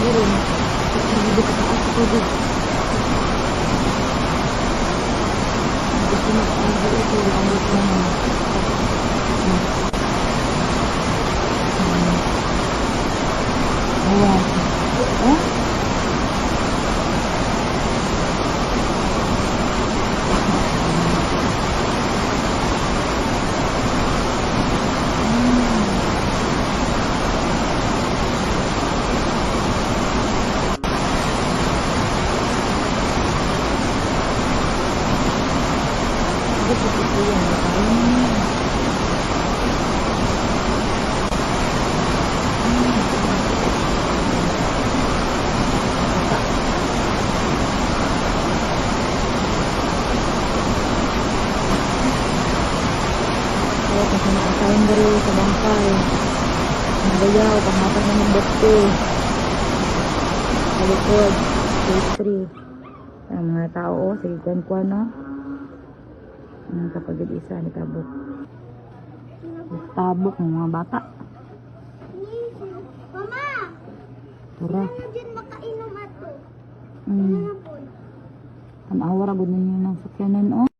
берем. Thank you. Gusto ko po yan. Kasi nakakain na rin sa bangkay. Nagayaw, panghatang na ng bote. Sa likod, phase 3. Ang mga tao, sige kwan kwan, no? Ang kapag isa ni tabok. Tabok ng mga bata. Mama! Tura. Ano dyan makainom ato? Mm. Po? Ang awara gud ninyo ng sakyanan, oh.